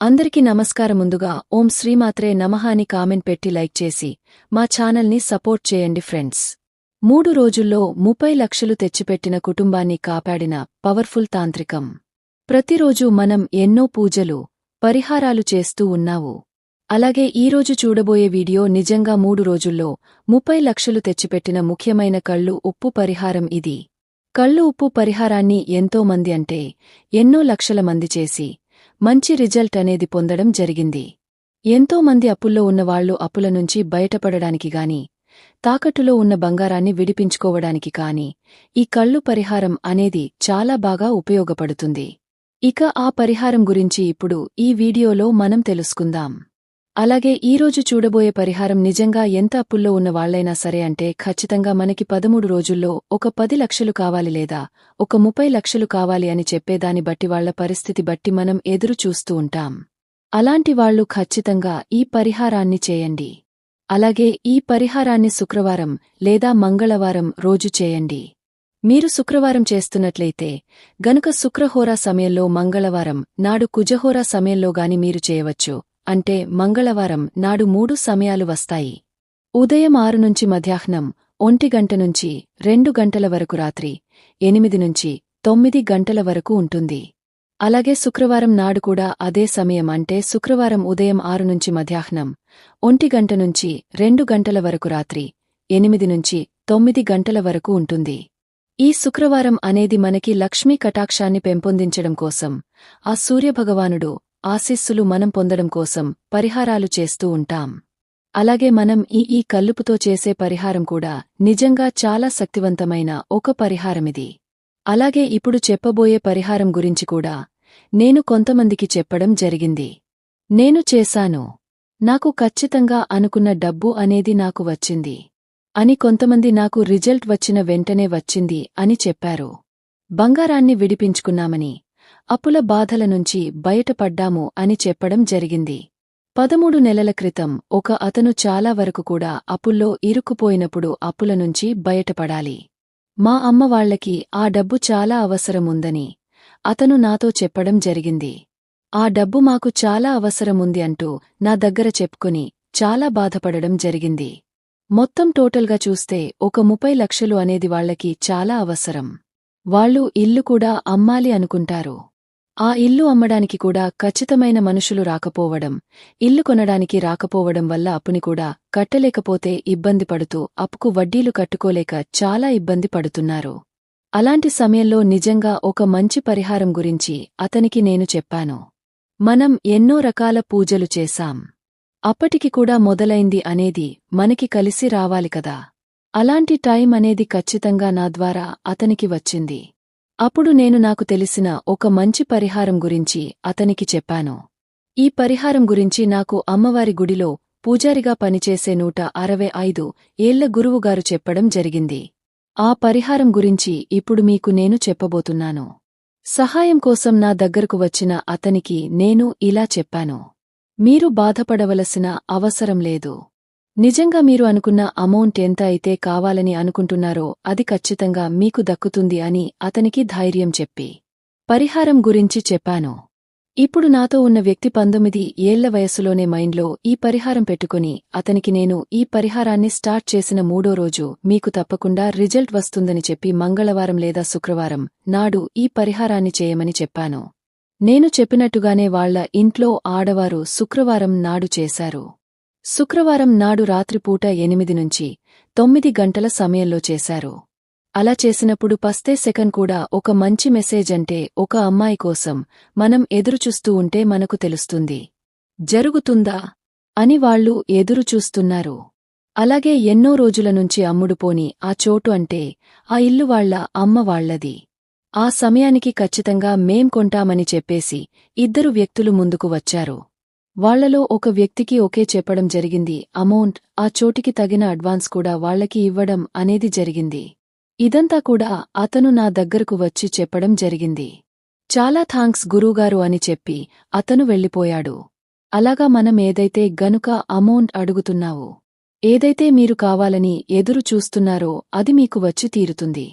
అందరికీ నమస్కారం ముందుగా ఓం శ్రీమాత్రే నమః అని కామెంట్ పెట్టి లైక్ చేసి మా ఛానల్ని సపోర్ట్ చేయండి ఫ్రెండ్స్. మూడు రోజుల్లో ముప్పై లక్షలు తెచ్చిపెట్టిన కుటుంబాన్ని కాపాడిన పవర్ఫుల్ తాంత్రికం. ప్రతిరోజు మనం ఎన్నో పూజలు పరిహారాలు చేస్తూ ఉన్నావు. అలాగే ఈరోజు చూడబోయే వీడియో నిజంగా మూడు రోజుల్లో ముప్పై లక్షలు తెచ్చిపెట్టిన ముఖ్యమైన కళ్ళు ఉప్పు పరిహారం ఇది. కళ్ళు ఉప్పు పరిహారాన్ని ఎంతో మంది అంటే ఎన్నో లక్షల మంది చేసి మంచి రిజల్ట్ అనేది పొందడం జరిగింది. ఎంతో మంది అప్పుల్లో ఉన్నవాళ్ళు అప్పుల నుంచి బయటపడడానికి గాని తాకట్టులో ఉన్న బంగారాన్ని విడిపించుకోవడానికి కాని ఈ కళ్ళు పరిహారం అనేది చాలా బాగా ఉపయోగపడుతుంది. ఇక ఆ పరిహారం గురించి ఇప్పుడు ఈ వీడియోలో మనం తెలుసుకుందాం. అలాగే ఈరోజు చూడబోయే పరిహారం నిజంగా ఎంత అప్పుల్లో ఉన్న వాళ్ళైనా సరే అంటే ఖచ్చితంగా మనకి పదమూడు రోజుల్లో ఒక పది లక్షలు కావాలి లేదా ఒక ముప్పై లక్షలు కావాలి అని చెప్పేదాని బట్టి వాళ్ళ పరిస్థితి బట్టి మనం ఎదురు చూస్తూ ఉంటాం. అలాంటి వాళ్ళు ఖచ్చితంగా ఈ పరిహారాన్ని చేయండి. అలాగే ఈ పరిహారాన్ని శుక్రవారం లేదా మంగళవారం రోజు చేయండి. మీరు శుక్రవారం చేస్తున్నట్లయితే గనుక శుక్రహోరా సమయంలో మంగళవారం నాడు కుజహోరా సమయంలో గాని మీరు చేయవచ్చు. అంటే మంగళవారం నాడు మూడు సమయాలు వస్తాయి. ఉదయం ఆరు నుంచి మధ్యాహ్నం ఒంటి గంట నుంచి రెండు గంటల వరకు రాత్రి ఎనిమిది నుంచి తొమ్మిది గంటల వరకు ఉంటుంది. అలాగే శుక్రవారం నాడు కూడా అదే సమయం అంటే శుక్రవారం ఉదయం ఆరు నుంచి మధ్యాహ్నం ఒంటి గంట నుంచి రెండు గంటల వరకు రాత్రి ఎనిమిది నుంచి తొమ్మిది గంటల వరకు ఉంటుంది. ఈ శుక్రవారం అనేది మనకి లక్ష్మీ కటాక్షాన్ని పెంపొందించడం కోసం ఆ సూర్యభగవానుడు ఆశీస్సులు మనం పొందడం కోసం పరిహారాలు చేస్తూ ఉంటాం. అలాగే మనం ఈ ఈ కల్లుపుతో చేసే పరిహారం కూడా నిజంగా చాలా శక్తివంతమైన ఒక పరిహారమిది. అలాగే ఇప్పుడు చెప్పబోయే పరిహారం గురించి కూడా నేను కొంతమందికి చెప్పడం జరిగింది. నేను చేశాను. నాకు ఖచ్చితంగా అనుకున్న డబ్బు అనేది నాకు వచ్చింది. అని కొంతమంది నాకు రిజల్ట్ వచ్చిన వెంటనే వచ్చింది అని చెప్పారు. బంగారాన్ని విడిపించుకున్నామని అప్పుల బాధల నుంచి బయటపడ్డాము అని చెప్పడం జరిగింది. పదమూడు నెలల క్రితం ఒక అతను చాలా వరకు కూడా అప్పుల్లో ఇరుక్కుపోయినప్పుడు అప్పుల నుంచి బయటపడాలి. మా అమ్మవాళ్ళకి ఆ డబ్బు చాలా అవసరముందని అతను నాతో చెప్పడం జరిగింది. ఆ డబ్బు మాకు చాలా అవసరముంది అంటూ నా దగ్గర చెప్పుకుని చాలా బాధపడడం జరిగింది. మొత్తం టోటల్గా చూస్తే ఒక ముప్పై లక్షలు అనేది వాళ్ళకి చాలా అవసరం. వాళ్ళు ఇల్లు కూడా అమ్మాలి అనుకుంటారు. ఆ ఇల్లు అమ్మడానికి కూడా ఖచ్చితమైన మనుషులు రాకపోవడం ఇల్లు కొనడానికి రాకపోవడం వల్ల అప్పుని కూడా కట్టలేకపోతే ఇబ్బంది పడుతూ అప్పుకు వడ్డీలు కట్టుకోలేక చాలా ఇబ్బంది పడుతున్నారు. అలాంటి సమయంలో నిజంగా ఒక మంచి పరిహారం గురించి అతనికి నేను చెప్పాను. మనం ఎన్నో రకాల పూజలు చేశాం. అప్పటికి కూడా మొదలైంది అనేది మనకి కలిసి రావాలి కదా. అలాంటి టైం అనేది ఖచ్చితంగా నా ద్వారా అతనికి వచ్చింది. అప్పుడు నేను నాకు తెలిసిన ఒక మంచి పరిహారం గురించి అతనికి చెప్పాను. ఈ పరిహారం గురించి నాకు అమ్మవారి గుడిలో పూజారిగా పనిచేసే నూట అరవై ఐదు ఏళ్ళ గురువుగారు చెప్పడం జరిగింది. ఆ పరిహారం గురించి ఇప్పుడు మీకు నేను చెప్పబోతున్నాను. సహాయం కోసం నా దగ్గరకు వచ్చిన అతనికి నేను ఇలా చెప్పాను. మీరు బాధపడవలసిన అవసరం లేదు. నిజంగా మీరు అనుకున్న అమౌంట్ ఎంత అయితే కావాలని అనుకుంటున్నారో అది ఖచ్చితంగా మీకు దక్కుతుంది అని అతనికి ధైర్యం చెప్పి పరిహారం గురించి చెప్పాను. ఇప్పుడు నాతో ఉన్న వ్యక్తి పంతొమ్మిది ఏళ్ళ వయసులోనే మైండ్లో ఈ పరిహారం పెట్టుకుని అతనికి నేను ఈ పరిహారాన్ని స్టార్ట్ చేసిన మూడో రోజు మీకు తప్పకుండా రిజల్ట్ వస్తుందని చెప్పి మంగళవారం లేదా శుక్రవారం నాడు ఈ పరిహారాన్ని చేయమని చెప్పాను. నేను చెప్పినట్టుగానే వాళ్ళ ఇంట్లో ఆడవారు శుక్రవారం నాడు చేశారు. శుక్రవారం నాడు రాత్రిపూట ఎనిమిది నుంచి తొమ్మిది గంటల సమయంలో చేశారు. అలా చేసినప్పుడు పస్తే సెకండ్ కూడా ఒక మంచి మెసేజ్ అంటే ఒక అమ్మాయి కోసం మనం ఎదురుచూస్తూ ఉంటే మనకు తెలుస్తుంది. జరుగుతుందా? అని వాళ్ళు ఎదురుచూస్తున్నారు. అలాగే ఎన్నో రోజుల నుంచి అమ్ముడుపోని ఆ చోటు అంటే ఆ ఇల్లు వాళ్ళ అమ్మ వాళ్ళది ఆ సమయానికి ఖచ్చితంగా మేం కొంటామని చెప్పేసి ఇద్దరు వ్యక్తులు ముందుకు వచ్చారు. వాళ్ళలో ఒక వ్యక్తికి ఒకే చెప్పడం జరిగింది. అమౌంట్ ఆ చోటికి తగిన అడ్వాన్స్ కూడా వాళ్ళకి ఇవ్వడం అనేది జరిగింది. ఇదంతా కూడా అతను నా దగ్గరకు వచ్చి చెప్పడం జరిగింది. చాలా థాంక్స్ గురూగారు అని చెప్పి అతను వెళ్ళిపోయాడు. అలాగా మనం ఏదైతే గనుక అమౌంట్ అడుగుతున్నావో ఏదైతే మీరు కావాలని ఎదురు చూస్తున్నారో అది మీకు వచ్చి తీరుతుంది.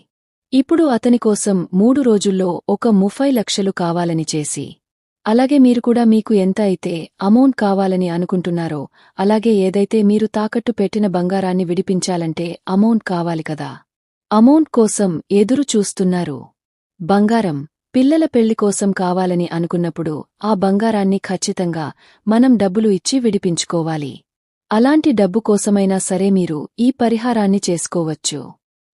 ఇప్పుడు అతనికోసం మూడు రోజుల్లో ఒక ముఫై లక్షలు కావాలని చేసి అలాగే మీరు కూడా మీకు ఎంత అయితే అమౌంట్ కావాలని అనుకుంటున్నారో అలాగే ఏదైతే మీరు తాకట్టు పెట్టిన బంగారాన్ని విడిపించాలంటే అమౌంట్ కావాలి కదా. అమౌంట్ కోసం ఎదురు చూస్తున్నారు. బంగారం పిల్లల పెళ్ళి కోసం కావాలని అనుకున్నప్పుడు ఆ బంగారాన్ని ఖచ్చితంగా మనం డబ్బులు ఇచ్చి విడిపించుకోవాలి. అలాంటి డబ్బు కోసమైనా సరే మీరు ఈ పరిహారాన్ని చేసుకోవచ్చు.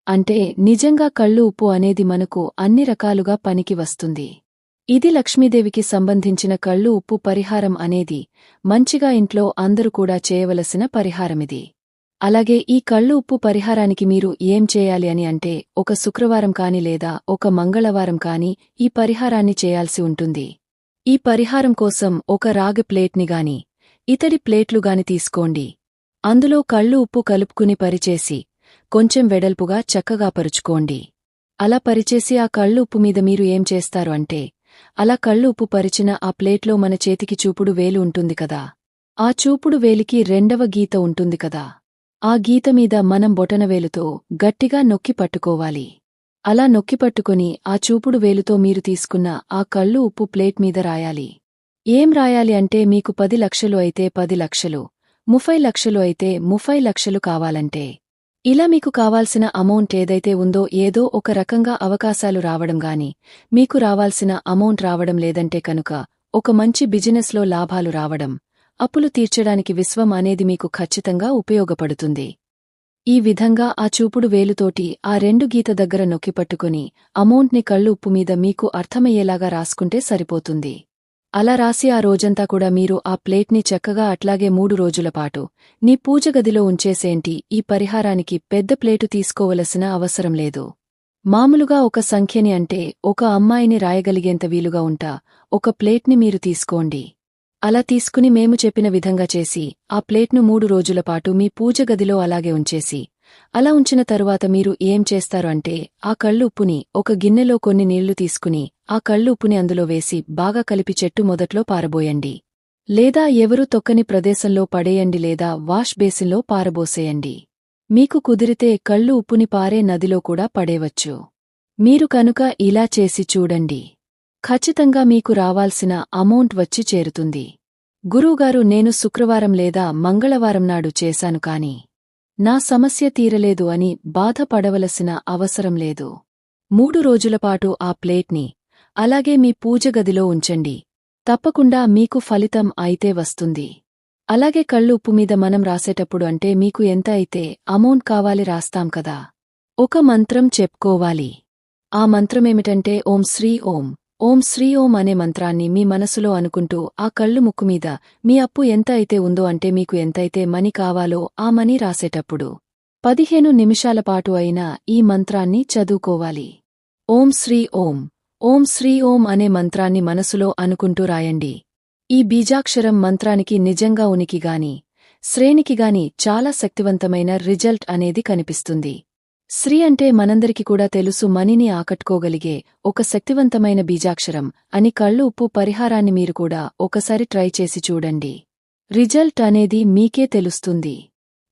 అంటే నిజంగా కళ్ళు ఉప్పు అనేది మనకు అన్ని రకాలుగా పనికి వస్తుంది. ఇది లక్ష్మీదేవికి సంబంధించిన కళ్ళు ఉప్పు పరిహారం అనేది మంచిగా ఇంట్లో అందరూ కూడా చేయవలసిన పరిహారమిది. అలాగే ఈ కళ్ళు ఉప్పు పరిహారానికి మీరు ఏం చేయాలి అని అంటే ఒక శుక్రవారం కాని లేదా ఒక మంగళవారం కాని ఈ పరిహారాన్ని చేయాల్సి ఉంటుంది. ఈ పరిహారం కోసం ఒక రాగి ప్లేట్ని గాని ఇతడి ప్లేట్లుగాని తీసుకోండి. అందులో కళ్ళు ఉప్పు కలుపుకుని పరిచేసి కొంచెం వెడల్పుగా చక్కగా పరుచుకోండి. అలా పరిచేసి ఆ కళ్ళు ఉప్పు మీద మీరు ఏం చేస్తారు అంటే అలా కళ్ళు ఉప్పు పరిచిన ఆ ప్లేట్లో మన చేతికి చూపుడు వేలు ఉంటుంది కదా. ఆ చూపుడు వేలికి రెండవ గీత ఉంటుంది కదా. ఆ గీత మీద మనం బొటనవేలుతో గట్టిగా నొక్కి పట్టుకోవాలి. అలా నొక్కి పట్టుకుని ఆ చూపుడు వేలుతో మీరు తీసుకున్న ఆ కళ్ళు ఉప్పు ప్లేట్ మీద రాయాలి. ఏం రాయాలి అంటే మీకు పది లక్షలు అయితే పది లక్షలు ముఫై లక్షలు అయితే ముఫై లక్షలు కావాలంటే ఇలా మీకు కావాల్సిన అమౌంట్ ఏదైతే ఉందో ఏదో ఒక రకంగా అవకాశాలు రావడం గాని మీకు రావాల్సిన అమౌంట్ రావడం లేదంటే కనుక ఒక మంచి బిజినెస్లో లాభాలు రావడం అప్పులు తీర్చడానికి విశ్వం అనేది మీకు ఖచ్చితంగా ఉపయోగపడుతుంది. ఈ విధంగా ఆ చూపుడు వేలుతోటి ఆ రెండు గీత దగ్గర నొక్కిపట్టుకుని అమౌంట్ని కళ్ళు ఉప్పు మీద మీకు అర్థమయ్యేలాగా రాసుకుంటే సరిపోతుంది. అలా రాసి ఆ రోజంతా కూడా మీరు ఆ ప్లేట్ని చక్కగా అట్లాగే మూడు రోజులపాటు నీ పూజగదిలో ఉంచేసేంటి ఈ పరిహారానికి పెద్ద ప్లేటు తీసుకోవలసిన అవసరం లేదు. మామూలుగా ఒక సంఖ్యని అంటే ఒక అమ్మాయిని రాయగలిగేంత వీలుగా ఉంటా ఒక ప్లేట్ని మీరు తీసుకోండి. అలా తీసుకుని మేము చెప్పిన విధంగా చేసి ఆ ప్లేట్ను మూడు రోజులపాటు మీ పూజగదిలో అలాగే ఉంచేసి అలా ఉంచిన తరువాత మీరు ఏం చేస్తారు అంటే ఆ కళ్ళు ఉప్పుని ఒక గిన్నెలో కొన్ని నీళ్ళు తీసుకుని ఆ కళ్ళు ఉప్పుని అందులో వేసి బాగా కలిపి చెట్టు మొదట్లో పారబోయండి. లేదా ఎవరూ తొక్కని ప్రదేశంలో పడేయండి లేదా వాష్ బేసిన్లో పారబోసేయండి. మీకు కుదిరితే కళ్ళు ఉప్పుని పారే నదిలో కూడా పడేవచ్చు. మీరు కనుక ఇలా చేసి చూడండి. ఖచ్చితంగా మీకు రావాల్సిన అమౌంట్ వచ్చి చేరుతుంది. గురువుగారు నేను శుక్రవారం లేదా మంగళవారం నాడు చేశాను కాని నా సమస్య తీరలేదు అని బాధపడవలసిన అవసరం లేదు. మూడు రోజులపాటు ఆ ప్లేట్ని అలాగే మీ పూజగదిలో ఉంచండి. తప్పకుండా మీకు ఫలితం అయితే వస్తుంది. అలాగే కళ్ళు ఉప్పు మీద మనం రాసేటప్పుడు అంటే మీకు ఎంత అయితే అమౌంట్ కావాలి రాస్తాం కదా. ఒక మంత్రం చెప్పుకోవాలి. ఆ మంత్రమేమిటంటే ఓం శ్రీ ఓం. ఓం శ్రీ ఓం అనే మంత్రాన్ని మీ మనసులో అనుకుంటూ ఆ కళ్ళు ముక్కు మీద మీ అప్పు ఎంత అయితే ఉందో అంటే మీకు ఎంతైతే మనీ కావాలో ఆ మనీ రాసేటప్పుడు పదిహేను నిమిషాల పాటు అయినా ఈ మంత్రాన్ని చదువుకోవాలి. ఓం శ్రీ ఓం. ఓం శ్రీ ఓం అనే మంత్రాన్ని మనసులో అనుకుంటూ రాయండి. ఈ బీజాక్షరం మంత్రానికి నిజంగా ఉనికిగాని శ్రేణికిగాని చాలా శక్తివంతమైన రిజల్ట్ అనేది కనిపిస్తుంది. శ్రీ అంటే మనందరికి కూడా తెలుసు మనిని ఆకట్టుకోగలిగే ఒక శక్తివంతమైన బీజాక్షరం అని కళ్ళు ఉప్పు పరిహారాన్ని మీరు కూడా ఒకసారి ట్రై చేసి చూడండి. రిజల్ట్ అనేది మీకే తెలుస్తుంది.